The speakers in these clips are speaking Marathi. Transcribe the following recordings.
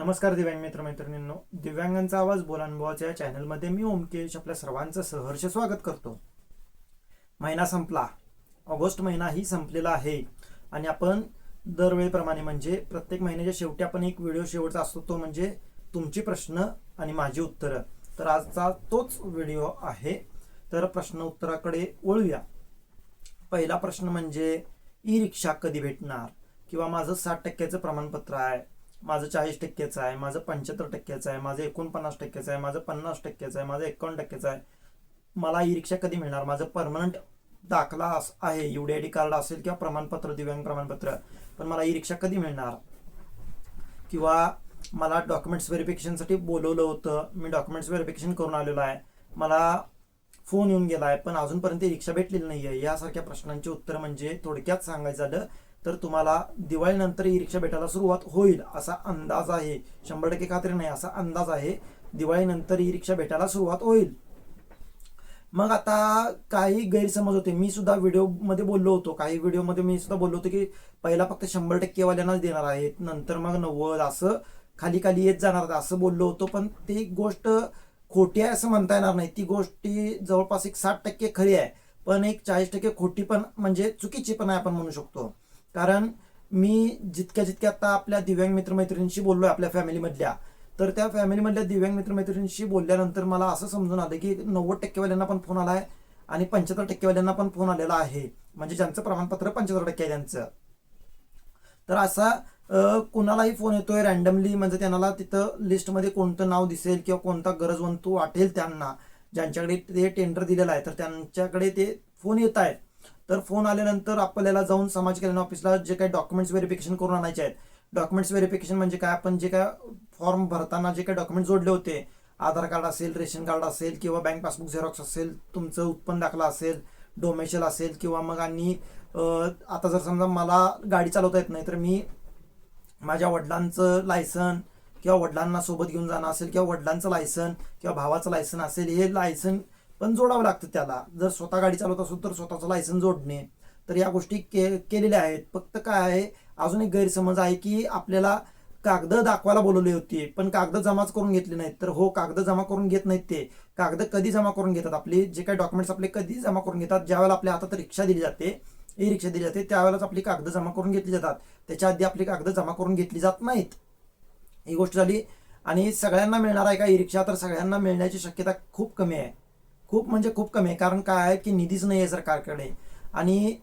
नमस्कार दिव्यांग मित्र मैत्रिणींनो दिव्यांगांचा आवाज बोलानुभवाच्या या चॅनलमध्ये मी ओमकेश आपल्या सर्वांचं सहर्ष स्वागत करतो. महिना संपला. ऑगस्ट महिना ही संपलेला आहे. आणि आपण दरवेळेप्रमाणे म्हणजे प्रत्येक महिन्याच्या शेवटी आपण एक व्हिडिओ शेवटचा असतो तो म्हणजे तुमची प्रश्न आणि माझी उत्तरं. तर आजचा तोच व्हिडिओ आहे. तर प्रश्न उत्तराकडे वळूया. पहिला प्रश्न म्हणजे ई रिक्षा कधी भेटणार? किंवा माझं साठ टक्क्याचं प्रमाणपत्र आहे. माझं चाळीस टक्क्याचं आहे माझं पंच्याहत्तर टक्क्याचं आहे माझं एकोणपन्नास टक्क्याचं आहे माझं पन्नास टक्क्याचं आहे माझं एकावन्न टक्क्याचं आहे. मला ई रिक्षा कधी मिळणार? माझं परमनंट दाखला आहे आहे युडी आय डी कार्ड असेल किंवा प्रमाणपत्र दिव्यांग प्रमाणपत्र पण मला ई रिक्षा कधी मिळणार? किंवा मला डॉक्युमेंट्स व्हेरिफिकेशनसाठी बोलवलं होतं मी डॉक्युमेंट्स व्हेरिफिकेशन करून आलेलो आहे. मला फोन येऊन गेला आहे पण अजूनपर्यंत रिक्षा भेटलेली नाही आहे यासारख्या प्रश्नांची उत्तर म्हणजे थोडक्यात सांगायचं झालं तर तुम्हाला दिवाळीनंतर ई रिक्षा भेटायला सुरुवात होईल असा अंदाज आहे. शंभर टक्के खात्री नाही असा अंदाज आहे. दिवाळीनंतर ई रिक्षा भेटायला सुरुवात होईल. मग आता काही गैरसमज होते. मी सुद्धा व्हिडिओमध्ये बोललो होतो. काही व्हिडिओमध्ये मी सुद्धा बोललो होतो की पहिला फक्त शंभर टक्केवाल्यांनाच देणार आहेत. नंतर मग नव्वद असं खाली खाली येत जाणार असं बोललो होतो. पण ती गोष्ट खोटी आहे असं म्हणता येणार नाही. ती गोष्टी जवळपास एक साठ टक्के खरी आहे. पण एक चाळीस टक्के खोटी पण म्हणजे चुकीची पण आहे आपण म्हणू शकतो. कारण मी जितक्या जितक्या आता आपल्या दिव्यांग मित्रमैत्रिणींशी आहे आपल्या फॅमिलीमधल्या तर त्या फॅमिलीमधल्या दिव्यांग मित्रमैत्रिणींशी बोलल्यानंतर मला असं समजून आलं की नव्वद टक्केवाल्यांना पण फोन आला आहे आणि पंच्याहत्तर टक्केवाल्यांना पण फोन आलेला आहे. म्हणजे ज्यांचं प्रमाणपत्र पंच्याहत्तर टक्के आहे त्यांचं. तर असा कुणालाही फोन येतोय रॅन्डमली म्हणजे त्यांना तिथं लिस्टमध्ये कोणतं नाव दिसेल किंवा कोणता गरजवंतू वाटेल त्यांना ज्यांच्याकडे ते टेंडर दिलेलं आहे तर त्यांच्याकडे ते फोन येत आहेत. तर फोन आल्यानंतर आपल्याला जाऊन समाज कल्याण ऑफिसला जे काही डॉक्युमेंट्स व्हेरिफिकेशन करून आणायचे आहेत. डॉक्युमेंट्स व्हेरिफिकेशन म्हणजे काय? आपण जे काय फॉर्म भरताना जे काही डॉक्युमेंट जोडले होते आधार कार्ड असेल रेशन कार्ड असेल किंवा बँक पासबुक झेरॉक्स असेल तुमचं उत्पन्न दाखला असेल डोमेशल असेल किंवा मग आणि आता जर समजा मला गाडी चालवता येत नाही तर मी माझ्या वडिलांचं लायसन किंवा वडिलांना सोबत घेऊन जाणं असेल किंवा वडिलांचं लायसन किंवा भावाचं लायसन असेल हे लायसन पण जोडावं लागतं त्याला. जर स्वतः गाडी चालवत असेल तर स्वतःचं लायसन जोडणे. तर या गोष्टी के केलेल्या आहेत. फक्त काय आहे अजून एक गैरसमज आहे की आपल्याला कागद दाखवायला बोलवली होती पण कागद जमाच करून घेतली नाहीत. तर हो कागद जमा करून घेत नाहीत ते. कागद कधी जमा करून घेतात आपले? जे काही डॉक्युमेंट्स आपले कधी जमा करून घेतात ज्यावेळेला आपल्या हातात रिक्षा दिली जाते ई रिक्षा दिली जाते त्यावेळेलाच आपली कागद जमा करून घेतली जातात. त्याच्या आधी आपली कागद जमा करून घेतली जात नाहीत. ही गोष्ट झाली. आणि सगळ्यांना मिळणार आहे का ई रिक्षा तर सगळ्यांना मिळण्याची शक्यता खूप कमी आहे. खूप म्हणजे खूप कमी आहे. कारण काय आहे की निधीच नाही आहे सरकारकडे आणि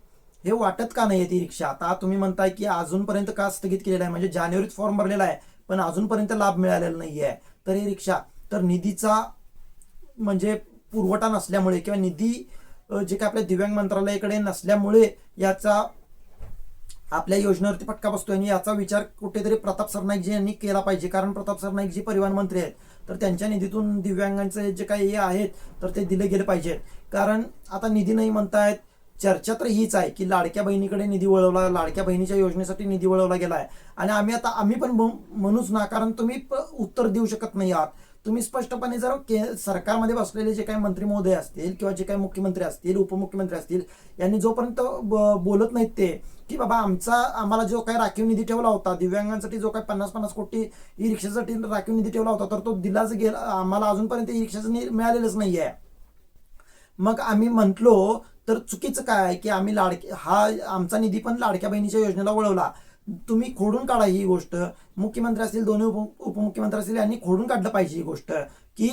हे वाटत का नाही ती रिक्षा? आता तुम्ही म्हणताय की अजूनपर्यंत का स्थगित केलेला आहे? म्हणजे जानेवारीत फॉर्म भरलेला आहे पण अजूनपर्यंत लाभ मिळालेला नाही आहे. तर ही रिक्षा तर निधीचा म्हणजे पुरवठा नसल्यामुळे किंवा निधी जे काय आपल्या दिव्यांग मंत्रालयाकडे नसल्यामुळे याचा आपल्या योजनेवरती फटका बसतोय आणि याचा विचार कुठेतरी प्रताप सरनाईकजी यांनी केला पाहिजे. कारण प्रताप सरनाईकजी परिवहन मंत्री आहेत. तर त्यांच्या निधीतून दिव्यांगांचे जे काही हे आहेत तर ते दिले गेले पाहिजेत कारण आता निधी नाही म्हणतायत चर्चा तर हीच आहे की लाडक्या बहिणीकडे निधी वळवला लाडक्या बहिणीच्या योजनेसाठी निधी वळवला गेला आहे आणि आम्ही आता आम्ही पण म्हणूच ना कारण तुम्ही प- उत्तर देऊ शकत नाही आहात. तुम्ही स्पष्टपणे जर के सरकारमध्ये बसलेले जे काही मंत्री महोदय असतील किंवा जे काही मुख्यमंत्री असतील उपमुख्यमंत्री असतील यांनी जोपर्यंत ब- बोलत नाहीत ते की बाबा आमचा आम्हाला जो काही राखीव निधी ठेवला होता दिव्यांगांसाठी जो काही पन्नास पन्नास कोटी ई रिक्षासाठी राखीव निधी ठेवला होता तर तो दिलाच गेला आम्हाला अजूनपर्यंत ई रिक्षाचं नि- मिळालेलंच नाही आहे मग आम्ही म्हटलो तर चुकीचं काय की आम्ही लाडके हा आमचा निधी पण लाडक्या बहिणीच्या योजनेला वळवला. तुम्ही खोडून काढा ही गोष्ट. मुख्यमंत्री असतील दोन्ही उप उपमुख्यमंत्री असतील यांनी खोडून काढलं पाहिजे ही गोष्ट. की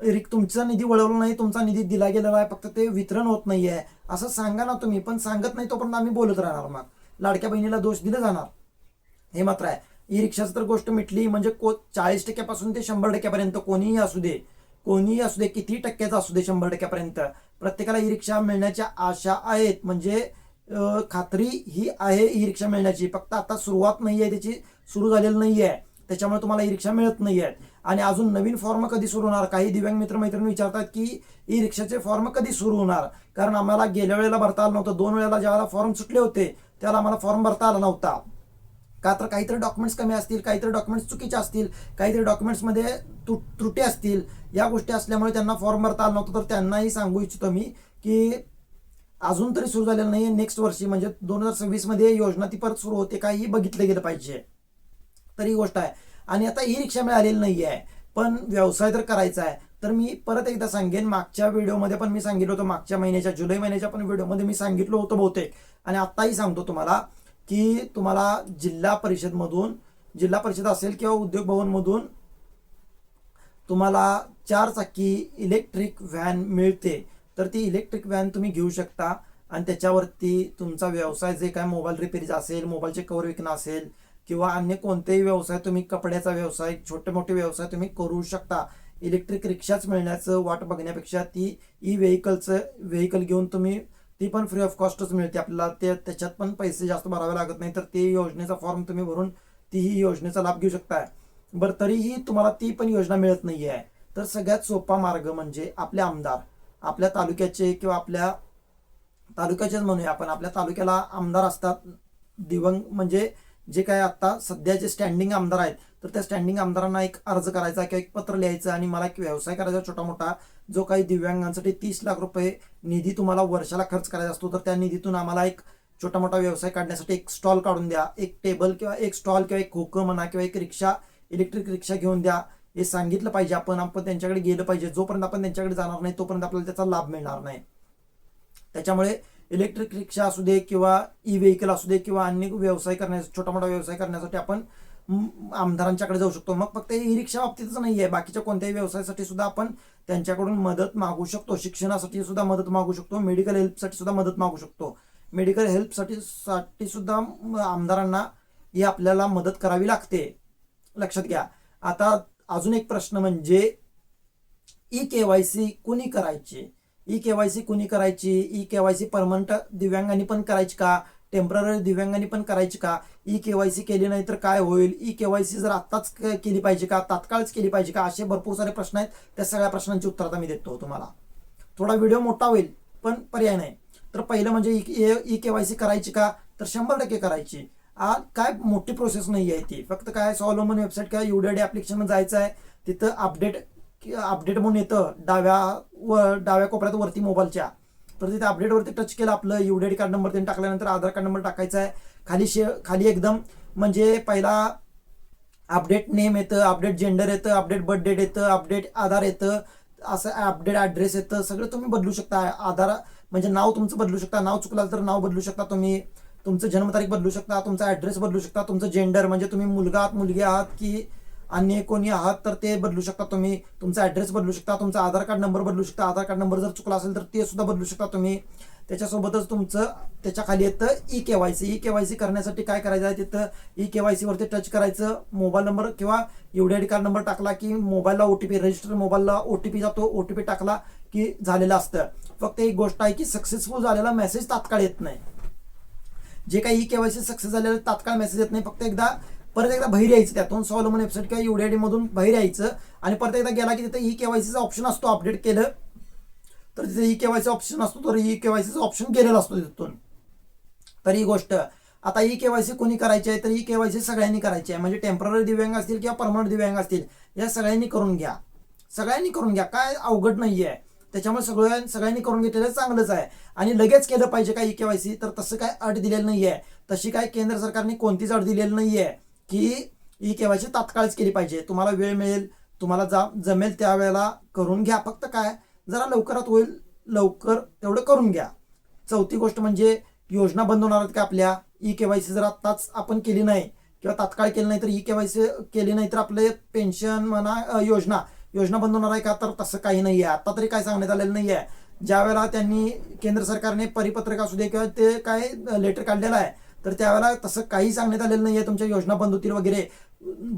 रिक तुमचा निधी वळवला नाही तुमचा निधी दिला गेलेला आहे फक्त ते वितरण होत नाही आहे असं सांगा ना तुम्ही पण सांगत नाही तोपर्यंत आम्ही बोलत राहणार मग. लाडक्या बहिणीला दोष दिले जाणार. हे मात्र आहे. ई रिक्षाची तर गोष्ट मिटली म्हणजे को चाळीस टक्क्यापासून ते शंभर टक्क्यापर्यंत कोणीही असू दे. कोणीही असू दे किती टक्क्याचा असू दे शंभर टक्क्यापर्यंत. प्रत्येकाला ई रिक्षा मिळण्याच्या आशा आहेत. म्हणजे खात्री ही आहे ई रिक्षा मिळण्याची. फक्त आता सुरुवात नाही आहे त्याची सुरू झालेली नाही आहे त्याच्यामुळे तुम्हाला ई रिक्षा मिळत नाही आहेत आणि अजून नवीन फॉर्म कधी सुरू होणार? काही दिव्यांग मित्र मैत्रिणी विचारतात की ई रिक्षाचे फॉर्म कधी सुरू होणार? कारण आम्हाला गेल्या वेळेला भरता आलं नव्हतं. दोन वेळेला ज्यावेळेला फॉर्म सुटले होते त्याला आम्हाला फॉर्म भरता आला नव्हता. का तर काहीतरी डॉक्युमेंट्स कमी असतील काहीतरी डॉक्युमेंट्स चुकीचे असतील काहीतरी डॉक्युमेंट्समध्ये तु त्रुटी असतील या गोष्टी असल्यामुळे त्यांना फॉर्म भरता आला नव्हता. तर त्यांनाही सांगू इच्छितो मी की अजून तरी सुरू झालेलं नाही नेक्स्ट वर्षी म्हणजे दोन हजार सव्वीसमध्ये योजना ती परत सुरू होते का ही बघितलं गेलं पाहिजे. तर ही गोष्ट आहे. आणि आता ई रिक्षा मिळालेली नाही आहे पण व्यवसाय तर करायचा आहे. तर मी परत एकदा सांगेन मागच्या व्हिडिओमध्ये पण मी सांगितलं होतं मागच्या महिन्याच्या जुलै महिन्याच्या पण व्हिडिओमध्ये मी सांगितलं होतं बहुतेक. आणि आत्ताही सांगतो तुम्हाला की तुम्हाला जिल्हा परिषदमधून जिल्हा परिषद असेल किंवा उद्योग भवनमधून तुम्हाला चार चाकी इलेक्ट्रिक व्हॅन मिळते. तर ती इलेक्ट्रिक व्हॅन तुम्ही घेऊ शकता. आणि त्याच्यावरती तुमचा व्यवसाय जे काय मोबाईल रिपेरिंग असेल मोबाईलचे कवर विकणं असेल किंवा अन्य कोणतेही व्यवसाय तुम्ही कपड्याचा व्यवसाय छोटे मोठे व्यवसाय तुम्ही करू शकता. इलेक्ट्रिक रिक्षाच मिळण्याचं वाट बघण्यापेक्षा ती ई व्हेकलचं व्हेकल घेऊन तुम्ही ती पण फ्री ऑफ कॉस्टच मिळते आपल्याला. ते त्याच्यात पण पैसे जास्त भरावे लागत नाही. तर ते योजनेचा फॉर्म तुम्ही भरून तीही योजनेचा लाभ घेऊ शकताय. बरं तरीही तुम्हाला ती पण योजना मिळत नाही आहे तर सगळ्यात सोपा मार्ग म्हणजे आपले आमदार. आपल्या तालुक्याचे किंवा आपल्या तालुक्याचेच म्हणूया आपण. आपल्या तालुक्याला आमदार असतात. दिवंग म्हणजे जे काय आता सध्याचे स्टँडिंग आमदार आहेत तर त्या स्टँडिंग आमदारांना एक अर्ज करायचा किंवा एक पत्र लिहायचं आणि मला एक व्यवसाय करायचा छोटा मोठा जो काही दिव्यांगांसाठी तीस लाख रुपये निधी तुम्हाला वर्षाला खर्च करायचा असतो तर त्या निधीतून आम्हाला एक छोटा मोठा व्यवसाय काढण्यासाठी एक स्टॉल काढून द्या. एक टेबल किंवा एक स्टॉल किंवा एक खोकं म्हणा किंवा एक रिक्षा इलेक्ट्रिक रिक्षा घेऊन द्या. हे सांगितलं पाहिजे. आपण आपण त्यांच्याकडे गेलं पाहिजे. जोपर्यंत आपण त्यांच्याकडे जाणार नाही तोपर्यंत आपल्याला त्याचा लाभ मिळणार नाही. त्याच्यामुळे इलेक्ट्रिक रिक्षा असू दे किंवा ई व्हेकल असू दे किंवा अन्य व्यवसाय करण्यासाठी छोटा मोठा व्यवसाय करण्यासाठी आपण आमदारांच्याकडे जाऊ शकतो. मग फक्त ई रिक्षा बाबतीतच नाही आहे बाकीच्या कोणत्याही व्यवसायासाठी सुद्धा आपण त्यांच्याकडून मदत मागू शकतो. शिक्षणासाठी सुद्धा मदत मागू शकतो. मेडिकल हेल्पसाठी सुद्धा मदत मागू शकतो. मेडिकल हेल्पसाठी साठी सुद्धा आमदारांना ही आपल्याला मदत करावी लागते. लक्षात घ्या. आता अजून एक प्रश्न म्हणजे ई के वाय सी कुणी करायची? ई के वाय सी कुणी करायची? E K Y C permanent दिव्यांगांनी पण करायची का? टेंपररी दिव्यांगांनी पण करायची का? ई के वाय सी केली नाही तर काय होईल? ई के वाय सी जर आत्ताच केली पाहिजे का? तात्काळच केली पाहिजे का? असे भरपूर सारे प्रश्न आहेत. त्या सगळ्या प्रश्नांची उत्तर आता मी देतो तुम्हाला. थोडा व्हिडिओ मोठा होईल पण पर्याय नाही. तर पहिलं म्हणजे ई के वाय सी करायची का? तर शंभर टक्के करायची. आ काय मोठी प्रोसेस नाही आहे ती. फक्त काय सॉलोमन वेबसाईट किंवा युडीआयडी ऍप्लिकेशन जायचं आहे तिथं अपडेट अपडेट म्हणून येतं डाव्या व डाव्या कोपऱ्यात वरती मोबाईलच्या. तर तिथे अपडेटवरती टच केलं आपलं युडीआयडी कार्ड नंबर त्यांनी टाकल्यानंतर आधार कार्ड नंबर टाकायचा आहे खाली शे खाली एकदम म्हणजे पहिला अपडेट नेम येतं अपडेट जेंडर येतं अपडेट बर्थ डेट येतं अपडेट आधार येतं असं अपडेट ॲड्रेस येतं सगळं तुम्ही बदलू शकता. आधार म्हणजे नाव तुमचं बदलू शकता. नाव चुकलं तर नाव बदलू शकता तुम्ही. तुमचं जन्मतारीख बदलू शकता तुमचा ॲड्रेस बदलू शकता तुमचं जेंडर म्हणजे तुम्ही मुलगा आहात मुलगी आहात की अन्य कोणी आहात तर ते बदलू शकता तुम्ही. तुमचा ॲड्रेस बदलू शकता तुमचा आधार कार्ड नंबर बदलू शकता. आधार कार्ड नंबर जर चुकला असेल तर ते सुद्धा बदलू शकता तुम्ही. त्याच्यासोबतच तुमचं त्याच्याखाली येतं E K Y C E K Y C करण्यासाठी काय करायचं आहे? तिथं ई के वाय सीवरती टच करायचं. मोबाईल नंबर किंवा युडीआयडी कार्ड नंबर टाकला की मोबाईलला ओ टी पी रजिस्टर मोबाईलला ओ टी पी जातो. ओ टी पी टाकला की झालेलं असतं. फक्त एक गोष्ट आहे की सक्सेसफुल झालेला मेसेज तात्काळ येत नाही. जे काही ई केवायसी सक्सेस झालेलं तात्काळ मेसेज येत नाही. फक्त एकदा परत एकदा बाहेर यायचं त्यातून. सॉलोमन वेबसाईट किंवा युडीआयडी मधून बाहेर यायचं. आणि परत एकदा गेला की तिथे ई केवायसीचा ऑप्शन असतो अपडेट केलं. तर तिथे ई केवायसी ऑप्शन असतो तर ई केवायसीचा ऑप्शन गेलेला असतो तिथून. तर ही गोष्ट. आता ई केवायसी कोणी करायची आहे तर ई केवायसी सगळ्यांनी करायची आहे. म्हणजे टेंपररी दिव्यांग असतील किंवा परमनंट दिव्यांग असतील या सगळ्यांनी करून घ्या. सगळ्यांनी करून घ्या. काय अवघड नाही आहे त्याच्यामुळे सगळ्या सगळ्यांनी करून घेतलेलं चांगलंच आहे. आणि लगेच केलं पाहिजे का ई केवायसी तर तसं काय अट दिलेलं नाही आहे तशी काय केंद्र सरकारने कोणतीच अट दिलेली नाही आहे की ई केवायसी तात्काळच केली पाहिजे. तुम्हाला वेळ मिळेल तुम्हाला जा जमेल त्यावेळेला करून घ्या. फक्त काय जरा लवकरात होईल लवकर तेवढं करून घ्या. चौथी गोष्ट म्हणजे योजना बंद होणार आहेत का आपल्या? ई केवायसी जर आत्ताच आपण केली नाही किंवा तात्काळ केली नाही तर ई केवायसी केली नाही तर आपले पेन्शन म्हणा योजना योजना बंद होणार आहे का? तर तसं काही नाही आहे आता तरी काय सांगण्यात आलेलं नाही आहे ज्या वेळेला त्यांनी केंद्र सरकारने परिपत्रक असू दे किंवा ते काय लेटर काढलेलं आहे तर त्यावेळेला तसं काही सांगण्यात आलेलं नाही आहे तुमच्या योजना बंद होतील वगैरे.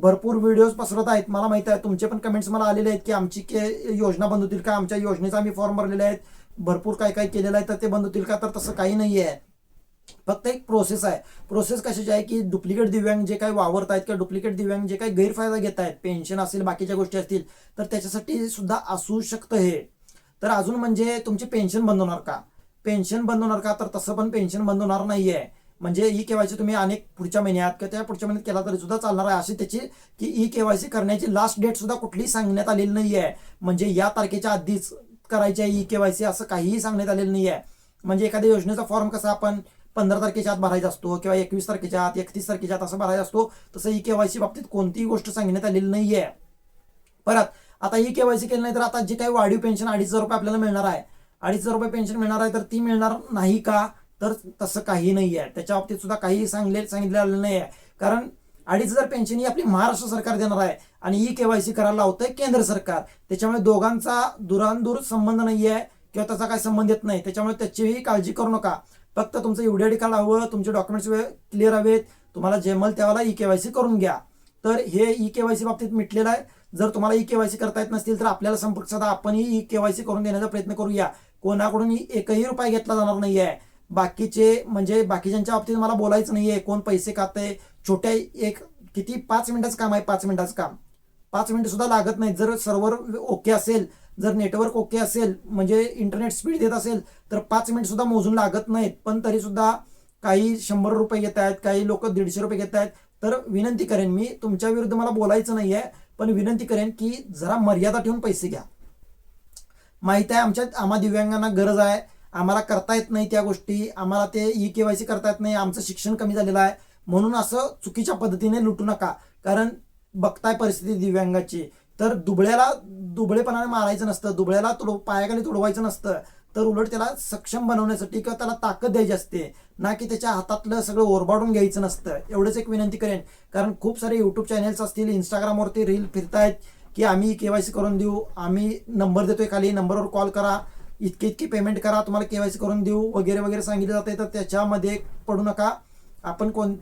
भरपूर व्हिडिओज पसरत आहेत. मला माहिती आहे तुमचे पण कमेंट्स मला आलेले आहेत की आमची के योजना बंद होतील का? आमच्या योजनेचा आम्ही फॉर्म भरलेले आहेत. भरपूर काय काय केलेलं आहे तर ते बंद होतील का? तर तसं काही नाही आहे फक्त एक प्रोसेस आहे. प्रोसेस कशाची आहे की डुप्लिकेट दिव्यांग जे काही वावरत आहेत किंवा डुप्लिकेट दिव्यांग जे काही गैरफायदा घेत आहेत पेन्शन असेल बाकीच्या गोष्टी असतील तर त्याच्यासाठी सुद्धा असू शकतं हे. तर अजून म्हणजे तुमची पेन्शन बंद होणार का? पेन्शन बंद होणार का? तर तसं पण पेन्शन बंद होणार नाही आहे म्हणजे ई केवायसी तुम्ही अनेक पुढच्या महिन्यात किंवा त्या पुढच्या महिन्यात केला तरी सुद्धा चालणार आहे. अशी त्याची की ई केवायसी करण्याची लास्ट डेट सुद्धा कुठलीही सांगण्यात आलेली नाही आहे म्हणजे या तारखेच्या आधीच करायची आहे ई केवायसी असं काहीही सांगण्यात आलेलं नाही आहे म्हणजे एखाद्या योजनेचा फॉर्म कसा आपण पंधरा तारखेच्या आत भरायचा असतो किंवा एकवीस तारखेच्या आत एकतीस तारखेच्या आत असं भरायचा असतो तसं ई केवायसी बाबतीत कोणतीही गोष्ट सांगण्यात आलेली नाहीये. परत आता ई केवायसी केलं नाही तर आता जे काही वाढीव पेन्शन अडीच हजार रुपये आपल्याला मिळणार आहे. अडीच हजार रुपये पेन्शन मिळणार आहे तर ती मिळणार नाही का? तर तसं काही नाही आहे त्याच्या बाबतीत सुद्धा काही सांगले सांगितलेलं नाही आहे कारण अडीच हजार पेन्शन ही आपली महाराष्ट्र सरकार देणार आहे आणि ई केवायसी करायला लावतंय केंद्र सरकार. त्याच्यामुळे दोघांचा दुरांदूर संबंध नाही आहे किंवा त्याचा काही संबंध येत नाही. त्याच्यामुळे त्याचीही काळजी करू नका. फक्त तुमचं युडीआयडी कार्ड हवं तुमचे डॉक्युमेंट्स क्लिअर हवेत तुम्हाला जेमल त्यावेळेला ई केवायसी करून घ्या. तर हे ई केवायसी बाबतीत मिटलेलं आहे. जर तुम्हाला ई केवायसी करता येत नसतील तर आपल्याला संपर्क साधा आपणही ई केवायसी करून देण्याचा प्रयत्न करूया. कोणाकडून एकही रुपये घेतला जाणार नाही आहे बाकीचे म्हणजे बाकीच्यांच्या बाबतीत मला बोलायचं नाहीये. कोण पैसे खाते छोट्या एक किती? पाच मिनिटाचं काम आहे पाच मिनिटाचं काम. पाच मिनिटं सुद्धा लागत नाही जर सर्व्हर ओके असेल जर नेटवर्क ओके असेल म्हणजे इंटरनेट स्पीड देत असेल तर पाच मिनिट सुद्धा मोजून लागत नाहीत. पण तरी सुद्धा काही शंभर रुपये घेत आहेत काही लोक दीडशे रुपये घेत आहेत. तर विनंती करेन मी तुमच्या विरुद्ध मला बोलायचं नाही आहे पण विनंती करेन की जरा मर्यादा ठेवून पैसे घ्या. माहीत आहे आमच्या आम्हा दिव्यांगांना गरज आहे. आम्हाला करता येत नाही त्या गोष्टी. आम्हाला ते ई केवायसी करता येत नाही. आमचं शिक्षण कमी झालेलं आहे. म्हणून असं चुकीच्या पद्धतीने लुटू नका. कारण बघताय परिस्थिती दिव्यांगाची. तर दुबळ्याला दुबळेपणाने मारायचं नसतं दुबळ्याला तुड पायाखाली तुडवायचं नसतं तर उलट त्याला सक्षम बनवण्यासाठी किंवा त्याला ताकद द्यायची असते ना की त्याच्या हातातलं सगळं ओरबाडून घ्यायचं नसतं. एवढंच एक विनंती करेन. कारण खूप सारे युट्यूब चॅनेल्स असतील इंस्टाग्रामवरती रील फिरतायत की आम्ही केवायसी करून देऊ आम्ही नंबर देतोय खाली नंबरवर कॉल करा इतके इतके पेमेंट करा तुम्हाला केवायसी करून देऊ वगैरे वगैरे सांगितलं जाते तर त्याच्यामध्ये पडू नका. आपण कोण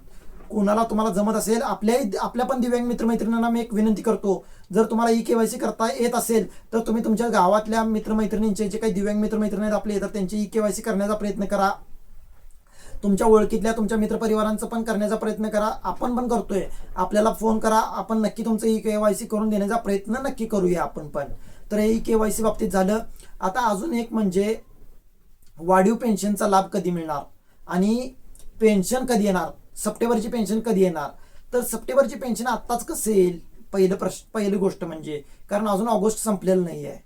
कोणाला तुम्हाला जमत असेल आपल्याही आपल्या पण दिव्यांग मित्रमैत्रिणींना मी एक विनंती करतो. जर तुम्हाला ई केवायसी करता येत असेल तर तुम्ही तुमच्या गावातल्या मित्रमैत्रिणींचे जे काही दिव्यांग मित्रमैत्रिणी आहेत आपले तर त्यांची ई केवायसी करण्याचा प्रयत्न करा. तुमच्या ओळखीतल्या तुमच्या मित्रपरिवारांचं पण करण्याचा प्रयत्न करा. आपण पण करतोय. आपल्याला फोन करा. आपण नक्की तुमचं ई केवायसी करून देण्याचा प्रयत्न नक्की करूया आपण पण. तर ई केवायसी बाबतीत झालं. आता अजून एक म्हणजे वाढीव पेन्शनचा लाभ कधी मिळणार? आणि पेन्शन कधी येणार? सप्टेंबरची पेन्शन कधी येणार? तर सप्टेंबरची पेन्शन आत्ताच कसं येईल? पहिलं प्रश्न पहिली गोष्ट म्हणजे कारण अजून ऑगस्ट संपलेलं नाही आहे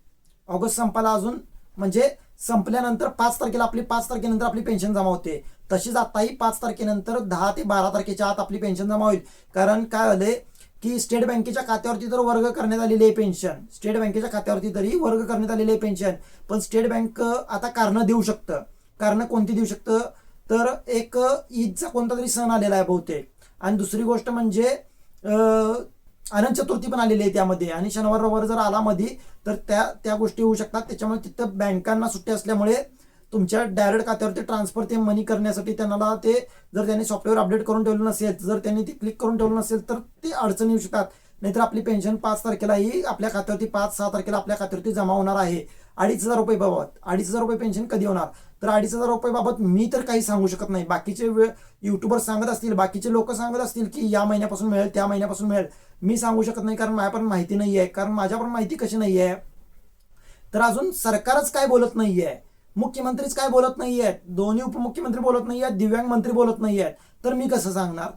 ऑगस्ट संपायला अजून म्हणजे संपल्यानंतर पाच तारखेला आपली पाच तारखेनंतर आपली पेन्शन जमा होते. तशीच आताही पाच तारखेनंतर दहा ते बारा तारखेच्या आत आपली पेन्शन जमा होईल. कारण काय झालंय की स्टेट बँकेच्या खात्यावरती तर वर्ग करण्यात आलेली आहे पेन्शन. स्टेट बँकेच्या खात्यावरती तरी वर्ग करण्यात आलेली आहे पेन्शन. पण स्टेट बँक आता कारणं देऊ शकतं. कारणं कोणती देऊ शकतं? तर एक ईदचा कोणता तरी सण आलेला आहे बहुतेक. आणि दुसरी गोष्ट म्हणजे अनंत चतुर्थी पण आलेली आहे त्यामध्ये. आणि शनिवार रविवार जर आला मध्ये तर त्या त्या गोष्टी होऊ शकतात. त्याच्यामुळे तिथं बँकांना सुट्टी असल्यामुळे तुमच्या डायरेक्ट खात्यावरती ट्रान्सफर ते मनी करण्यासाठी त्यांना ते जर त्यांनी सॉफ्टवेअर अपडेट करून ठेवलं नसेल जर त्यांनी ते क्लिक करून ठेवलं नसेल तर ते अडचण येऊ शकतात. नाहीतर आपली पेन्शन पाच तारखेलाही आपल्या खात्यावरती पाच सहा तारखेला आपल्या खात्यावरती जमा होणार आहे. अडीच हजार रुपये बाबत. अडीच हजार रुपये पेन्शन कधी होणार? तर अडीच हजार रुपये बाबत मी तर काही सांगू शकत नाही. बाकीचे युट्यूबर सांगत असतील बाकीचे लोक सांगत असतील की या महिन्यापासून मिळेल त्या महिन्यापासून मिळेल. मी सांगू शकत नाही कारण माझ्या पण माहिती नाही आहे कारण माझ्या पण माहिती कशी नाही आहे तर अजून सरकारच काय बोलत नाही आहे मुख्यमंत्रीच काय बोलत नाहीयेत दोन्ही उपमुख्यमंत्री बोलत नाही आहेत दिव्यांग मंत्री बोलत नाही आहेत तर मी कसं सांगणार?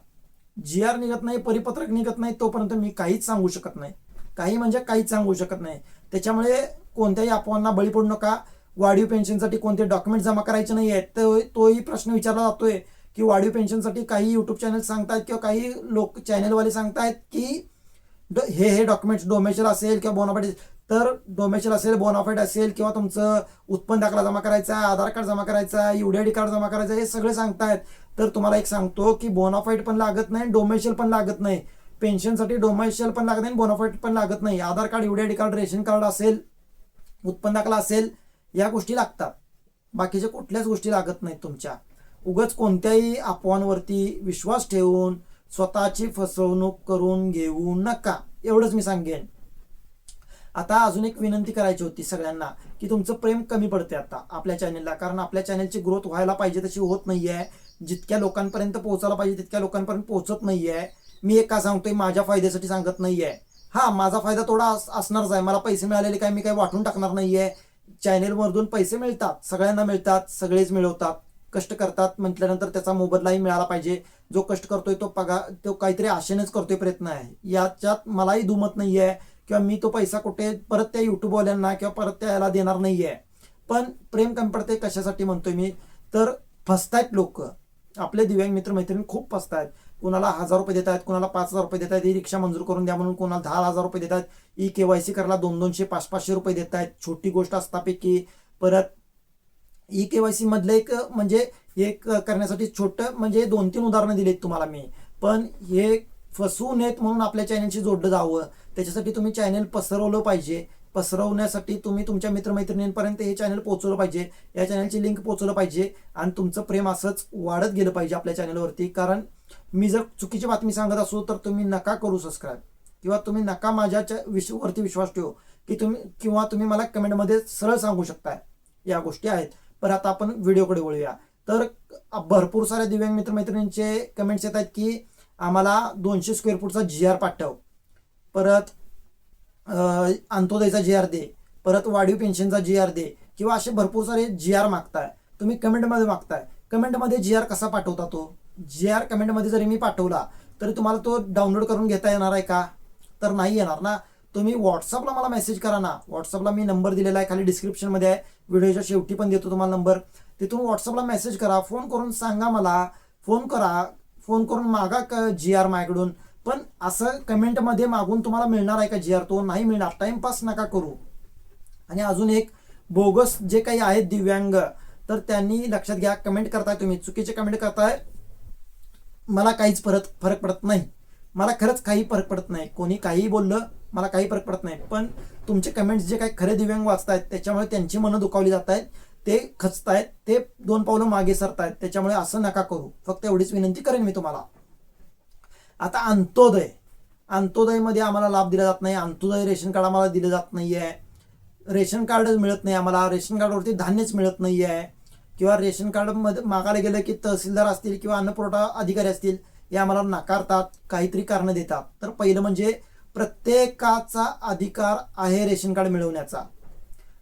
जी आर निघत नाही परिपत्रक निघत नाही तोपर्यंत मी काहीच सांगू शकत नाही. काही म्हणजे काहीच सांगू शकत नाही. त्याच्यामुळे कोणत्याही अफवांना बळी पडू नका. वाढीव पेन्शनसाठी कोणते डॉक्युमेंट जमा करायचे नाही आहेत तो तोही प्रश्न विचारला जातोय की वाढीव पेन्शनसाठी काही युट्यूब चॅनल सांगतायत किंवा काही लोक चॅनलवाले सांगतायत की ड- हे हे डॉक्युमेंट्स डोमेशल असेल किंवा बोनाफाईट तर डोमेशल असेल बोनाफाईट असेल किंवा तुमचं उत्पन्न दाखला जमा करायचा आहे आधार कार्ड जमा करायचा आहे युडीआयडी कार्ड जमा करायचं आहे हे सगळे सांगतायत. तर तुम्हाला एक सांगतो की बोनाफाईट पण लागत नाही डोमेशल पण लागत नाही. पेन्शनसाठी डोमेशल पण लागत नाही बोनाफाईट पण लागत नाही. Aadhaar card UDID card ration card असेल उत्पन्न दाखला असेल या गोष्टी लागतात. बाकीच्या कुठल्याच गोष्टी लागत नाहीत तुमच्या. उगाच कोणत्याही अफवांवरती विश्वास ठेवून स्वतःची फसवणूक करून घेऊ नका. एवढंच मी सांगेन. आता अजून एक विनंती करायची होती सगळ्यांना की तुमचं प्रेम कमी पडते आता आपल्या चॅनेलला कारण आपल्या चॅनेलची ग्रोथ व्हायला पाहिजे तशी होत नाहीये. जितक्या लोकांपर्यंत पोहोचायला पाहिजे तितक्या लोकांपर्यंत पोहोचत नाहीये. मी एक का सांगतोय माझ्या फायद्यासाठी सांगत नाहीये. हा माझा फायदा थोडा असणारच आहे. मला पैसे मिळालेले काय मी काही वाटून टाकणार नाहीये. चॅनेलमधून पैसे मिळतात सगळ्यांना मिळतात सगळेच मिळवतात. कष्ट करतात म्हटल्यानंतर त्याचा मोबदलाही मिळाला पाहिजे. जो कष्ट करतोय तो पगार तो काहीतरी आशेनेच करतोय प्रयत्न आहे. याच्यात मलाही दुमत नाहीये किंवा मी तो पैसा कुठे परत त्या युट्यूबवाल्यांना किंवा परत त्या याला देणार नाहीये. पण प्रेम कमी पडते कशासाठी म्हणतोय मी? तर फसतायत लोक. आपले दिव्यांग मित्र मैत्रिणी खूप फसतायत. कुणाला हजार रुपये देत आहेत कुणाला पाच हजार रुपये देत आहेत ही रिक्षा मंजूर करून द्या म्हणून कुणाला दहा हजार रुपये देत आहेत ई केवायसी करायला दोन दोनशे पाच पाचशे रुपये देत आहेत छोटी गोष्ट असतापैकी. परत ई केवायसी मधलं एक म्हणजे एक करण्यासाठी छोटं म्हणजे दोन तीन उदाहरणं दिलीत तुम्हाला मी. पण हे फसवू नयेत म्हणून आपल्या चॅनलशी जोडलं जावं. त्याच्यासाठी तुम्ही चॅनल पसरवलं पाहिजे. पसरवण्यासाठी तुम्ही तुमच्या मित्रमैत्रिणींपर्यंत हे चॅनल पोहोचवलं पाहिजे. या चॅनलची लिंक पोहोचवलं पाहिजे आणि तुमचं प्रेम असंच वाढत गेलं पाहिजे आपल्या चॅनलवरती कारण मी जर चुकीची बातमी सांगत असू तर तुम्ही नका करू सबस्क्राईब किंवा तुम्ही नका माझ्याच्या विश वरती विश्वास ठेवू. की तुम्ही किंवा तुम्ही मला कमेंटमध्ये सरळ सांगू शकताय. या गोष्टी आहेत. पण आता आपण व्हिडिओकडे वळूया. तर भरपूर साऱ्या दिव्यांग मित्रमैत्रिणींचे कमेंट्स येत आहेत की आम्हाला दोनशे स्क्वेअर फूटचा जी आर पाठव. परत अंत्योदयचा जी आर दे परत वाढीव पेन्शनचा जी आर दे किंवा असे भरपूर सारे जी आर मागताय. तुम्ही कमेंटमध्ये मागताय. कमेंटमध्ये जी आर कसा पाठवता तो? जी आर कमेंटमध्ये जरी मी पाठवला तरी तुम्हाला तो डाउनलोड करून घेता येणार आहे का? तर नाही येणार ना. तुम्ही व्हॉट्सअपला मला मेसेज करा ना. व्हॉट्सअपला मी नंबर दिलेला आहे खाली डिस्क्रिप्शनमध्ये आहे. व्हिडिओच्या शेवटी पण देतो तुम्हाला नंबर तिथून व्हॉट्सअपला मेसेज करा. फोन करून सांगा मला. फोन करा. फोन करून मागा जी आर माझ्याकडून. पण असं कमेंटमध्ये मागून तुम्हाला मिळणार आहे का जी आर? तो? नाही मिळणार. टाइमपास नका करू. आणि अजून एक बोगस जे काही आहेत दिव्यांग तर त्यांनी लक्षात घ्या कमेंट करताय तुम्ही. चुकीचे कमेंट करताय मला काहीच परत फरक पडत नाही. मला खरंच काही फरक पडत नाही. कोणी काही बोललं मला काही फरक पडत नाही. पण तुमचे कमेंट्स जे काही खरे दिव्यांग वाचतायत त्याच्यामुळे त्यांची मनं दुखावली जात आहेत ते खचतायत ते दोन पावलं मागे सरतायत. त्याच्यामुळे असं नका करू. फक्त एवढीच विनंती करेन मी तुम्हाला. आता अंत्योदय. अंत्योदयमध्ये आम्हाला लाभ दिला जात नाही. अंत्योदय रेशन कार्ड आम्हाला दिलं जात नाही आहे रेशन कार्डच मिळत नाही आम्हाला. रेशन कार्डवरती धान्यच मिळत नाही आहे किंवा रेशन कार्डमध्ये मागायला गेलं की तहसीलदार असतील किंवा अन्नपुरवठा अधिकारी असतील हे आम्हाला नाकारतात काहीतरी कारणं देतात. तर पहिलं म्हणजे प्रत्येकाचा अधिकार आहे रेशन कार्ड मिळवण्याचा.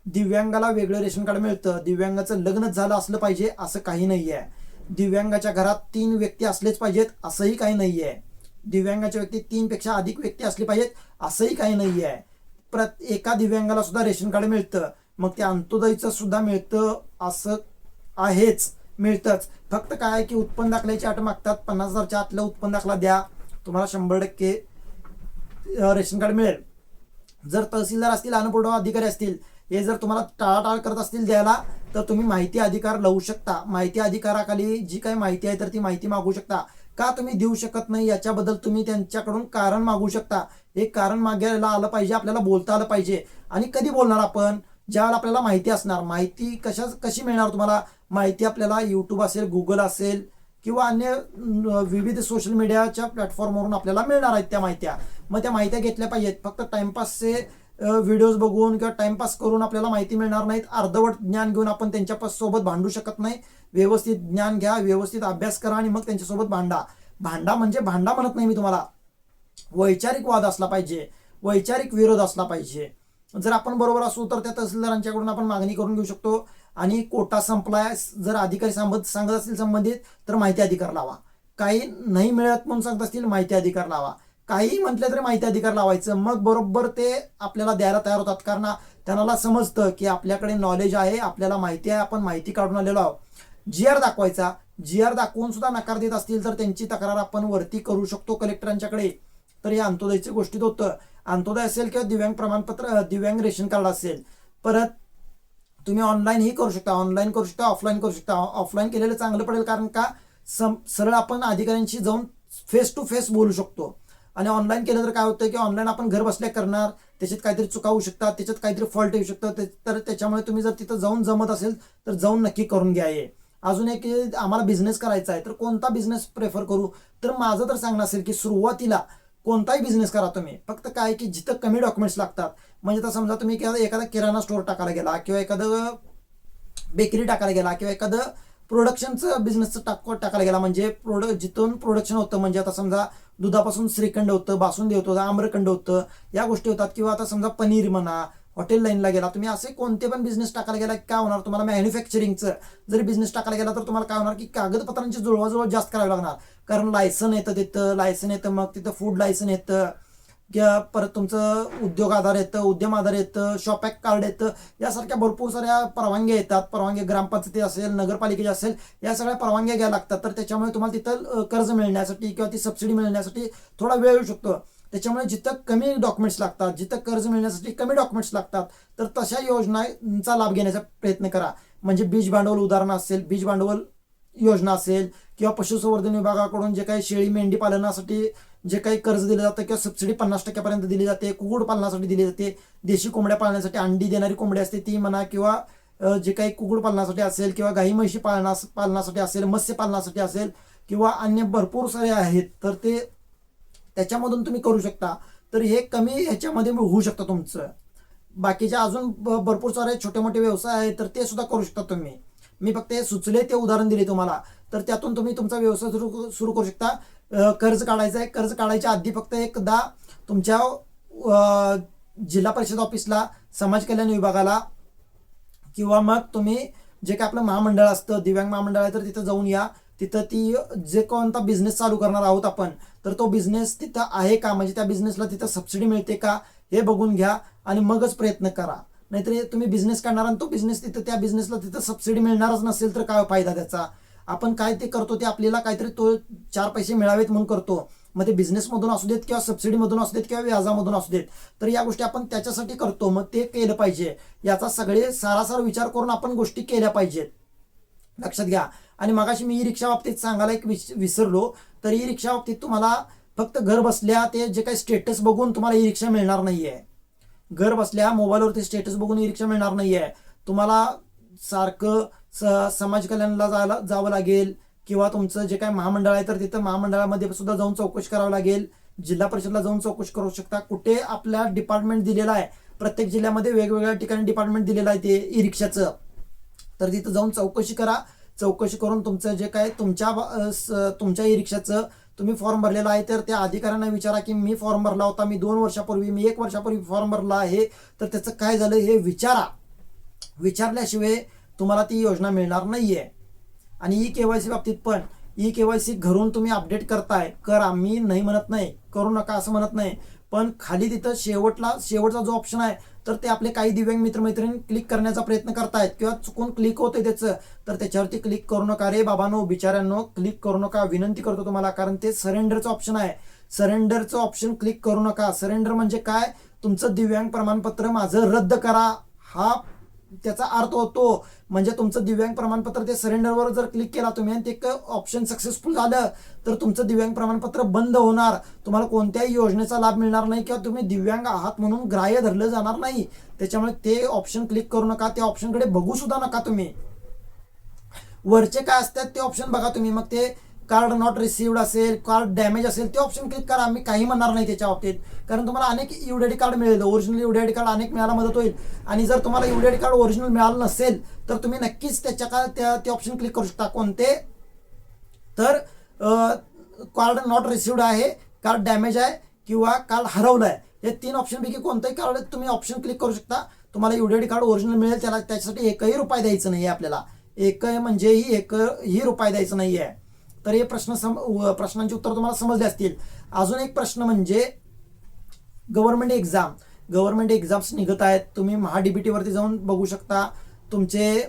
दिव्यांगाला वेगळं रेशन कार्ड मिळतं. दिव्यांगाचं लग्नच झालं असलं पाहिजे असं काही नाही आहे दिव्यांगाच्या घरात तीन व्यक्ती असलेच पाहिजेत असंही काही नाही आहे दिव्यांगाच्या व्यक्ती तीनपेक्षा अधिक व्यक्ती असली पाहिजेत असंही काही नाही आहे प्रत एका दिव्यांगाला सुद्धा रेशन कार्ड मिळतं. मग ते अंत्योदयचं सुद्धा मिळतं असं आहेच मिळतंच. फक्त काय आहे की उत्पन्न दाखल्याची अट मागतात पन्नास हजारच्या आतलं उत्पन्न दाखला द्या. तुम्हाला शंभर टक्के रेशन कार्ड मिळेल. जर तहसीलदार असतील अन्नपुरवठा अधिकारी असतील हे जर तुम्हाला टाळाटाळ करत असतील द्यायला तर तुम्ही माहिती अधिकार लावू शकता. माहिती अधिकाराखाली जी काही माहिती आहे तर ती माहिती मागू शकता. का तुम्ही देऊ शकत नाही? याच्याबद्दल तुम्ही त्यांच्याकडून कारण मागू शकता. हे कारण मागायला आलं पाहिजे आपल्याला बोलता आलं पाहिजे. आणि कधी बोलणार आपण? ज्यावेळेला आपल्याला माहिती असणार. माहिती कशा कशी मिळणार तुम्हाला? माहिती आपल्याला यूट्यूब असेल गुगल असेल किंवा अन्य विविध सोशल मीडियाच्या प्लॅटफॉर्मवरून आपल्याला मिळणार आहेत त्या माहित्या. मग त्या माहित्या घेतल्या पाहिजेत. फक्त टाइमपासचे व्हिडिओज बघून किंवा टाइमपास करून आपल्याला माहिती मिळणार नाहीत. अर्धवट ज्ञान घेऊन आपण त्यांच्यासोबत भांडू शकत नाही. व्यवस्थित ज्ञान घ्या व्यवस्थित अभ्यास करा आणि मग त्यांच्यासोबत भांडा. भांडा म्हणजे भांडा म्हणत नाही मी तुम्हाला. वैचारिक वाद असला पाहिजे वैचारिक विरोध असला पाहिजे. जर आपण बरोबर असू तर त्या तहसीलदारांच्याकडून आपण मागणी करून घेऊ शकतो आणि कोटा संपलाय जर अधिकारी सांगत सांगत असतील संबंधित तर माहिती अधिकार लावा. काही नाही मिळत म्हणून सांगत असतील माहिती अधिकार लावा. काही म्हटलं तरी माहिती अधिकार लावायचं. मग बरोबर ते आपल्याला द्यायला तयार होतात. कारण त्यांना समजतं की आपल्याकडे नॉलेज आहे आपल्याला माहिती आहे आपण माहिती काढून आलेलो आहोत. जी आर दाखवायचा जी आर दाखवून सुद्धा नकार देत असतील तर त्यांची तक्रार आपण वरती करू शकतो कलेक्टरांच्याकडे. तर हे अंत्योदयच्या गोष्टीत होतं. अंत्योदय असेल किंवा दिव्यांग प्रमाणपत्र दिव्यांग रेशन कार्ड असेल परत तुम्ही ऑनलाईनही करू शकता. ऑनलाईन करू शकता ऑफलाईन करू शकता. ऑफलाईन केलेलं चांगलं पडेल कारण का? सम सरळ आपण अधिकाऱ्यांशी जाऊन फेस टू फेस बोलू शकतो. आणि ऑनलाईन केलं तर काय होतं की ऑनलाईन आपण घर बसल्या करणार त्याच्यात काहीतरी चुका होऊ शकतात त्याच्यात काहीतरी फॉल्ट येऊ शकतं ते- तर त्याच्यामुळे तुम्ही जर तिथं जाऊन जमत असेल तर जाऊन नक्की करून घ्या हे. अजून एक आम्हाला बिझनेस करायचा आहे तर कोणता बिझनेस प्रेफर करू? तर माझं तर सांगणं असेल की सुरुवातीला कोणताही बिझनेस करा तुम्ही. फक्त काय की जिथं कमी डॉक्युमेंट्स लागतात म्हणजे आता समजा तुम्ही एखादा एखादा किराणा स्टोअर टाकायला गेला किंवा एखादं बेकरी टाकायला गेला किंवा एखादं प्रोडक्शनचं बिझनेसचं टाक टाकायला गेला म्हणजे प्रोड जिथून प्रोडक्शन होतं म्हणजे आता समजा दुधापासून श्रीखंड होतं बासुंदी होतं आम्रखंड होतं या गोष्टी होतात. किंवा आता समजा पनीर म्हणा हॉटेल लाईनला गेला. तुम्ही असे कोणते पण बिझनेस टाकायला गेला काय होणार? तुम्हाला मॅन्युफॅक्चरिंगचं जरी बिझनेस टाकायला गेला तर तुम्हाला काय होणार की कागदपत्रांची जुळवाजुळव जास्त करावी लागणार. कारण लायसन येतं तिथं लायसन येतं मग तिथं फूड लायसन येतं. किंवा परत तुमचं उद्योग आधार येतं उद्यम आधार येतं शॉप ॲक्ट कार्ड येतं. यासारख्या भरपूर साऱ्या परवानग्या येतात. परवानगी ग्रामपंचायती असेल नगरपालिकेची असेल या सगळ्या परवानग्या घ्यायला लागतात. तर त्याच्यामुळे तुम्हाला तिथं कर्ज मिळण्यासाठी किंवा ती सबसिडी मिळण्यासाठी थोडा वेळ येऊ शकतो. त्याच्यामुळे जिथं कमी डॉक्युमेंट्स लागतात जिथं कर्ज मिळण्यासाठी कमी डॉक्युमेंट्स लागतात तर तशा योजनांचा लाभ घेण्याचा प्रयत्न करा. म्हणजे बीज भांडवल उदाहरण असेल बीज भांडवल योजना असेल किंवा पशुसंवर्धन विभागाकडून जे काही शेळी मेंढी पालनासाठी जे काही कर्ज दिलं जातं किंवा सबसिडी पन्नास टक्क्यापर्यंत दिली जाते कुकुड पालनासाठी दिली जाते देशी कोंबड्या पाळण्यासाठी अंडी देणारी कोंबडी असते ती म्हणा किंवा जे काही कुकुड पालनासाठी असेल किंवा गाई म्हशी पालना पालनासाठी असेल मत्स्य पालनासाठी असेल किंवा अन्य भरपूर सारे आहेत तर ते त्याच्यामधून तुम्ही करू शकता. तर हे कमी ह्याच्यामध्ये होऊ शकतं तुमचं. बाकीचे अजून ब- भरपूर सारे छोटे मोठे व्यवसाय आहेत तर ते सुद्धा करू शकता तुम्ही. मी फक्त हे सुचले ते उदाहरण दिले तुम्हाला. तर त्यातून तुम्ही तुमचा व्यवसाय सुरू सुरू करू शकता. कर्ज काढायचं आहे. कर्ज काढायच्या आधी फक्त एकदा तुमच्या जिल्हा परिषद ऑफिसला समाज कल्याण विभागाला किंवा मग तुम्ही जे काय आपलं महामंडळ असतं दिव्यांग महामंडळ आहे तर तिथं जाऊन या. तिथं ती जे कोणता बिझनेस चालू करणार आहोत आपण तर तो बिझनेस तिथं आहे का? म्हणजे त्या बिझनेसला तिथं सबसिडी मिळते का? हे बघून घ्या आणि मगच प्रयत्न करा. नाहीतर तुम्ही बिझनेस करणार आणि तो बिझनेस तिथं त्या बिझनेसला तिथं सबसिडी मिळणारच नसेल तर काय फायदा त्याचा? आपण काय ते करतो ते आपल्याला काहीतरी तो चार पैसे मिळावेत म्हणून करतो. मग ते बिझनेसमधून असू देत किंवा सबसिडीमधून असू देत किंवा व्याजामधून असू देत तर या गोष्टी आपण त्याच्यासाठी करतो. मग ते केलं पाहिजे. याचा सगळे सारासार विचार करून आपण गोष्टी केल्या पाहिजेत. लक्षात घ्या. आणि मगाशी मी ई रिक्षा बाबतीत सांगायला एक विस विसरलो. तर ई रिक्षा बाबतीत तुम्हाला फक्त घर बसल्या ते जे काही स्टेटस बघून तुम्हाला ई रिक्षा मिळणार नाहीये. घर बसल्या मोबाईलवरती स्टेटस बघून ई रिक्षा मिळणार नाहीये. तुम्हाला सारखं स समाज कल्याणला जायला जावं लागेल किंवा तुमचं जे काय महामंडळ आहे तर तिथं महामंडळामध्ये सुद्धा जाऊन चौकशी करावं लागेल. जिल्हा परिषदला जाऊन चौकशी करू शकता. कुठे आपल्या डिपार्टमेंट दिलेला आहे प्रत्येक जिल्ह्यामध्ये वेगवेगळ्या ठिकाणी डिपार्टमेंट दिलेलं आहे ते ई रिक्षाचं तर तिथं जाऊन चौकशी करा. चौकशी करून तुमचं जे काय तुमच्या स- तुमच्या ई रिक्षाचं तुम्ही फॉर्म भरलेला आहे तर त्या अधिकाऱ्यांना विचारा की मी फॉर्म भरला होता मी दोन वर्षापूर्वी मी एक वर्षापूर्वी फॉर्म भरला आहे तर त्याचं काय झालं हे विचारा. विचारल्याशिवाय तुम्हाला ती योजना मिळणार नाहीये. आणि ई केवायसी बाबतीत पण ई केवायसी घरून तुम्ही अपडेट करताय करा मी नाही म्हणत नाही करू नका असं म्हणत नाही. पण खाली तिथं शेवटला शेवटचा जो ऑप्शन आहे तर ते आपले काही दिव्यांग मित्रमैत्रिणी क्लिक करण्याचा प्रयत्न करतायत. किंवा चुकून क्लिक होते त्याचं तर त्याच्यावरती क्लिक करू नका. रे बाबांनो बिचाऱ्यांनो क्लिक करू नका. विनंती करतो तुम्हाला कारण ते सरेंडरचं ऑप्शन आहे. सरेंडरचं ऑप्शन क्लिक करू नका. सरेंडर म्हणजे काय? तुमचं दिव्यांग प्रमाणपत्र माझं रद्द करा. हा त्याचा अर्थ होतो म्हणजे तुमचं दिव्यांग प्रमाणपत्र ते सरेंडरवर जर क्लिक केला तुम्ही आणि ते ऑप्शन सक्सेसफुल झालं तर तुमचं दिव्यांग प्रमाणपत्र बंद होणार. तुम्हाला कोणत्याही योजनेचा लाभ मिळणार नाही किंवा तुम्ही दिव्यांग आहात म्हणून ग्राह्य धरलं जाणार नाही. त्याच्यामुळे ते ऑप्शन क्लिक करू नका त्या ऑप्शनकडे बघू सुद्धा नका तुम्ही. वरचे काय असतात ते ऑप्शन बघा तुम्ही. मग ते कार्ड नॉट रिसिव्ड असेल कार्ड डॅमेज असेल ते ऑप्शन क्लिक करा. मी काही म्हणणार नाही त्याच्या बाबतीत. कारण तुम्हाला अनेक युडेडी कार्ड मिळेल. ओरिजिनल युडेडी कार्ड अनेक मिळायला मदत होईल. आणि जर तुम्हाला युडेडी कार्ड ओरिजिनल मिळालं नसेल तर तुम्ही नक्कीच त्याच्या का त्या ते ऑप्शन क्लिक करू शकता. कोणते? तर कार्ड नॉट रिसिव्ड आहे कार्ड डॅमेज आहे किंवा कार्ड हरवलं आहे हे तीन ऑप्शनपैकी कोणतंही कार्ड तुम्ही ऑप्शन क्लिक करू शकता. तुम्हाला युडेडी कार्ड ओरिजिनल मिळेल त्याला त्याच्यासाठी एकही रुपये द्यायचं नाही आहे आपल्याला म्हणजे एक म्हणजेही एकही रुपये द्यायचं नाही आहे तर हे प्रश्न सम व- प्रश्नांची उत्तर तुम्हाला समजले असतील. अजून एक प्रश्न म्हणजे गव्हर्नमेंट एक्झाम गव्हर्नमेंट एक्झाम्स निघत आहेत. तुम्ही महाडीबीटीवरती जाऊन बघू शकता. तुमचे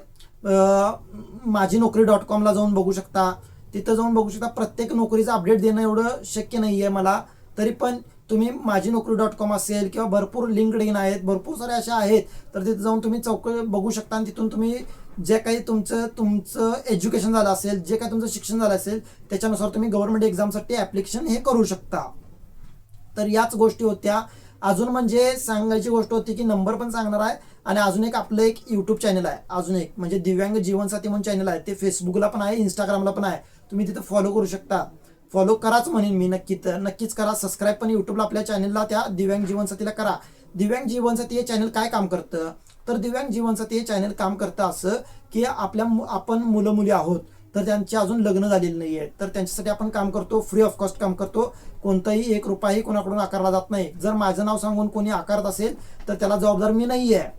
माझी नोकरी डॉट कॉमला जाऊन बघू शकता. तिथं जाऊन बघू शकता. प्रत्येक नोकरीचं अपडेट देणं एवढं शक्य नाही आहे मला. तरी पण तुम्ही माझी नोकरी डॉट कॉम असेल किंवा भरपूर लिंकड इन आहेत भरपूर साऱ्या अशा आहेत तर तिथं जाऊन तुम्ही चौक बघू शकता आणि तिथून तुम्ही जे काही तुमचं तुमचं एज्युकेशन झालं असेल जे काही तुमचं शिक्षण झालं असेल त्याच्यानुसार तुम्ही गव्हर्नमेंट एक्झामसाठी ॲप्लिकेशन हे करू शकता. तर याच गोष्टी होत्या. अजून म्हणजे सांगायची गोष्ट होती की नंबर पण सांगणार आहे आणि अजून एक आपलं एक यूट्यूब चॅनल आहे. अजून एक म्हणजे दिव्यांग जीवनसाथी म्हणून चॅनल आहे. ते फेसबुकला पण आहे इंस्टाग्रामला पण आहे. तुम्ही तिथं फॉलो करू शकता. फॉलो कराच म्हणेन मी नक्की तर. नक्कीच करा. सबस्क्राईब पण यूट्यूबला आपल्या चॅनलला त्या दिव्यांग जीवनसाथीला करा. दिव्यांग जीवनसाथी हे चॅनल काय काम करतं? तर दिव्यांग जीवनसाथी हे चॅनल काम करतं असं की आपल्या मु- आपण मुलं मुली आहोत तर त्यांचे अजून लग्न झालेलं नाही आहे तर त्यांच्यासाठी आपण काम करतो फ्री ऑफ कॉस्ट काम करतो. कोणताही एक रुपयाही कोणाकडून आकारला जात नाही. जर माझं नाव सांगून कोणी आकारत असेल तर त्याला जबाबदार मी नाही आहे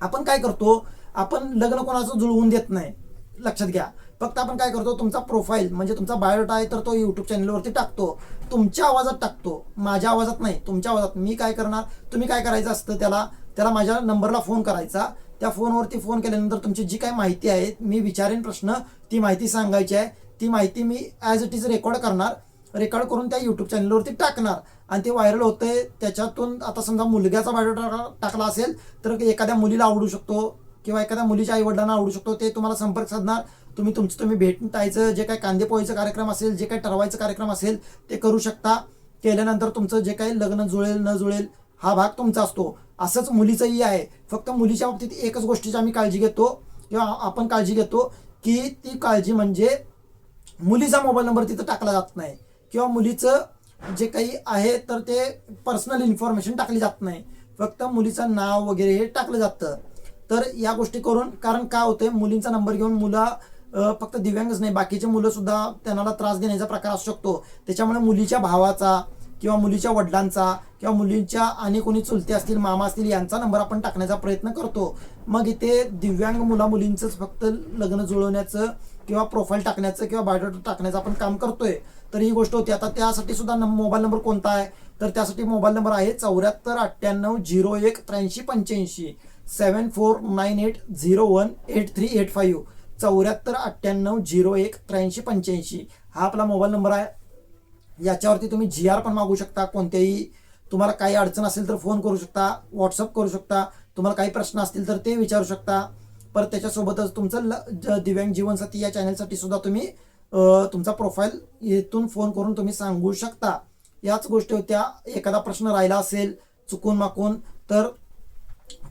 आपण काय करतो आपण लग्न कोणाचं जुळवून देत नाही. लक्षात घ्या. फक्त आपण काय करतो तुमचा प्रोफाईल म्हणजे तुमचा बायोडाटा आहे तर तो युट्यूब चॅनलवरती टाकतो. तुमच्या आवाजात टाकतो. माझ्या आवाजात नाही तुमच्या आवाजात. मी काय करणार? तुम्ही काय करायचं असतं त्याला? त्याला माझ्या नंबरला फोन करायचा. त्या फोनवरती फोन केल्यानंतर तुमची जी काही माहिती आहे मी विचारेन प्रश्न. ती माहिती सांगायची आहे. ती माहिती मी ॲज इट इज रेकॉर्ड करणार. रेकॉर्ड करून त्या यूट्यूब चॅनलवरती टाकणार. आणि ते व्हायरल होतंय. त्याच्यातून आता समजा मुलग्याचा बायोडाटा टाकला असेल तर एखाद्या मुलीला आवडू शकतो किंवा एखाद्या मुलीच्या आईवडिलांना आवडू शकतो. ते तुम्हाला संपर्क साधणार. तुम्ही तुमचं तुम्ही भेटायचं जे काही कांदे पोळीचं कार्यक्रम असेल जे काही ठरवायचं कार्यक्रम असेल ते करू शकता. केल्यानंतर तुमचं जे काही लग्न जुळेल न जुळेल हा भाग तुमचा असतो. असंच मुलीचंही आहे. फक्त मुलीच्या बाबतीत एकच गोष्टीची आम्ही काळजी घेतो किंवा आपण काळजी घेतो की ती काळजी म्हणजे मुलीचा मोबाईल नंबर तिथं टाकला जात नाही. किंवा मुलीचं जे काही आहे तर ते पर्सनल इन्फॉर्मेशन टाकली जात नाही. फक्त मुलीचं नाव वगैरे हे टाकलं जातं. तर या गोष्टी करून कारण काय होतंय मुलींचा नंबर घेऊन मुलं फक्त दिव्यांगच नाही. बाकीचे मुलं सुद्धा त्यांना त्रास देण्याचा प्रकार असू शकतो. त्याच्यामुळे मुलीच्या भावाचा किंवा मुलीच्या वडिलांचा किंवा मुलींच्या आणि कोणी चुलते असतील मामा असतील यांचा नंबर आपण टाकण्याचा प्रयत्न करतो. मग इथे दिव्यांग मुला मुलींचंच फक्त लग्न जुळवण्याचं किंवा प्रोफाईल टाकण्याचं किंवा बायोडाटा टाकण्याचं आपण काम करतोय. तर ही गोष्ट होती. आता त्यासाठी सुद्धा मोबाईल नंबर कोणता आहे? तर त्यासाठी मोबाईल नंबर आहे चौऱ्याहत्तर अठ्ठ्याण्णव झिरो एक त्र्याऐंशी पंच्याऐंशी. Seven four nine eight zero one eight three eight five चौऱ्याहत्तर अठ्ठ्याण्णव झिरो एक त्र्याऐंशी पंच्याऐंशी. हा आपला मोबाईल नंबर आहे. याच्यावरती तुम्ही जी आर पण मागू शकता कोणत्याही तुम्हाला काही अडचण असेल तर फोन करू शकता व्हॉट्सअप करू शकता तुम्हाला काही प्रश्न असतील तर ते विचारू शकता. परत त्याच्यासोबतच तुमचं ल दिव्यांग जीवनसाथी या चॅनलसाठी सुद्धा तुम्ही तुमचा प्रोफाईल येथून फोन करून तुम्ही सांगू शकता. याच गोष्टी होत्या एखादा प्रश्न राहिला असेल चुकून माकून तर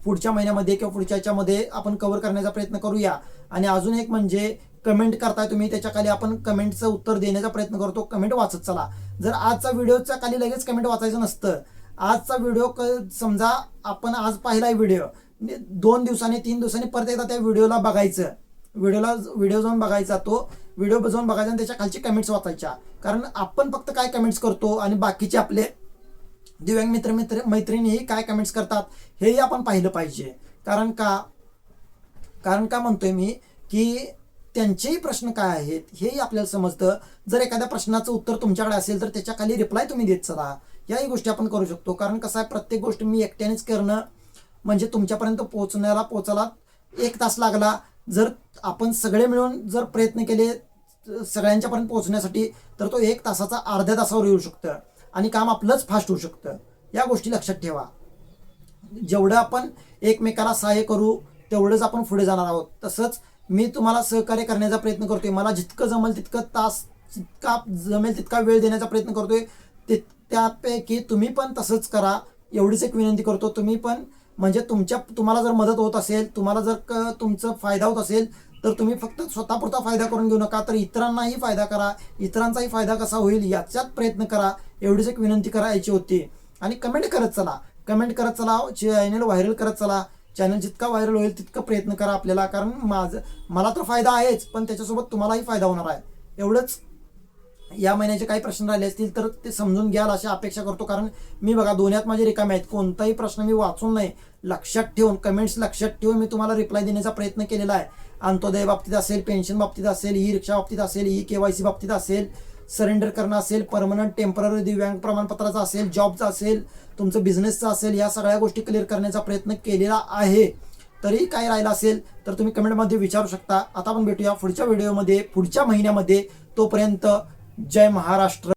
पुढच्या महिन्यामध्ये किंवा पुढच्या याच्यामध्ये आपण कव्हर करण्याचा प्रयत्न करूया. आणि अजून एक म्हणजे कमेंट करताय तुम्ही त्याच्याखाली आपण कमेंटचं उत्तर देण्याचा प्रयत्न करतो. कमेंट वाचत चला. जर आजचा व्हिडिओच्या खाली लगेच कमेंट वाचायचं नसतं आजचा व्हिडिओ क समजा आपण आज पाहिलाय व्हिडिओ म्हणजे दोन दिवसांनी तीन दिवसांनी परत एकदा त्या व्हिडिओला बघायचं. व्हिडिओला व्हिडिओ जाऊन बघायचा तो व्हिडिओ जाऊन बघायचा आणि त्याच्या खालची कमेंट्स वाचायच्या. कारण आपण फक्त काय कमेंट्स करतो आणि बाकीचे आपले दिव्यांग मित्र मित्र मैत्रिणीही काय कमेंट्स करतात हेही आपण पाहिलं पाहिजे. कारण का? कारण का म्हणतोय मी की त्यांचेही प्रश्न काय आहेत हेही आपल्याला समजतं. जर एखाद्या प्रश्नाचं उत्तर तुमच्याकडे असेल तर त्याच्याखाली रिप्लाय तुम्ही देत चला. याही गोष्टी आपण करू शकतो. कारण कसं आहे प्रत्येक गोष्ट मी एकट्यानेच करणं म्हणजे तुमच्यापर्यंत पोहोचण्याला पोचायला एक तास लागला. जर आपण सगळे मिळून जर प्रयत्न केले सगळ्यांच्यापर्यंत पोहोचण्यासाठी तर तो एक तासाचा अर्ध्या तासावर येऊ शकतं. आणि काम आपलंच फास्ट होऊ शकतं. या गोष्टी लक्षात ठेवा. जेवढं आपण एकमेकाला सहाय्य करू तेवढंच आपण पुढे जाणार आहोत. तसंच मी तुम्हाला सहकार्य करण्याचा प्रयत्न करतोय. मला जितकं जमेल तितकं तास जितका जमेल तितका वेळ देण्याचा प्रयत्न करतोय. ते त्यापैकी तुम्ही पण तसंच करा. एवढीच एक विनंती करतो. तुम्ही पण म्हणजे तुमच्या तुम्हाला जर मदत होत असेल तुम्हाला जर क तुमचं फायदा होत असेल तर तुम्ही फक्त स्वतःपुरता फायदा करून घेऊ नका. तर इतरांनाही फायदा करा. इतरांचाही फायदा कसा होईल याच्यात प्रयत्न करा. एवढीच एक विनंती करायची होती. आणि कमेंट करत चला. कमेंट करत चला. चॅनल व्हायरल करत चला. चॅनल जितका व्हायरल होईल तितका प्रयत्न करा आपल्याला कारण माझं मला तर फायदा आहेच पण त्याच्यासोबत तुम्हालाही फायदा होणार आहे. एवढंच या महिन्याचे काही प्रश्न राहिले असतील तर ते समजून घ्याल अशी अपेक्षा करतो कारण मी बघा दोन्हीत माझे रिकामे आहेत कोणताही प्रश्न मी वाचून नाही. लक्षात ठेवून कमेंट्स लक्षात ठेवून मी तुम्हाला रिप्लाय देण्याचा प्रयत्न केलेला आहे. अंत्योदय बाबतीत असेल पेन्शन बाबतीत असेल ई रिक्षा बाबतीत असेल ई के वाय सी बाबतीत असेल सरेंडर करणं असेल परमनंट टेंपररी दिव्यांग प्रमाणपत्राचा असेल जॉबचा असेल तुमचं बिझनेसचा असेल या सगळ्या गोष्टी क्लिअर करण्याचा प्रयत्न केलेला आहे. तरी काय राहिलं असेल तर तुम्ही कमेंटमध्ये विचारू शकता. आता आपण भेटूया पुढच्या व्हिडिओमध्ये पुढच्या महिन्यामध्ये. तोपर्यंत जय महाराष्ट्र.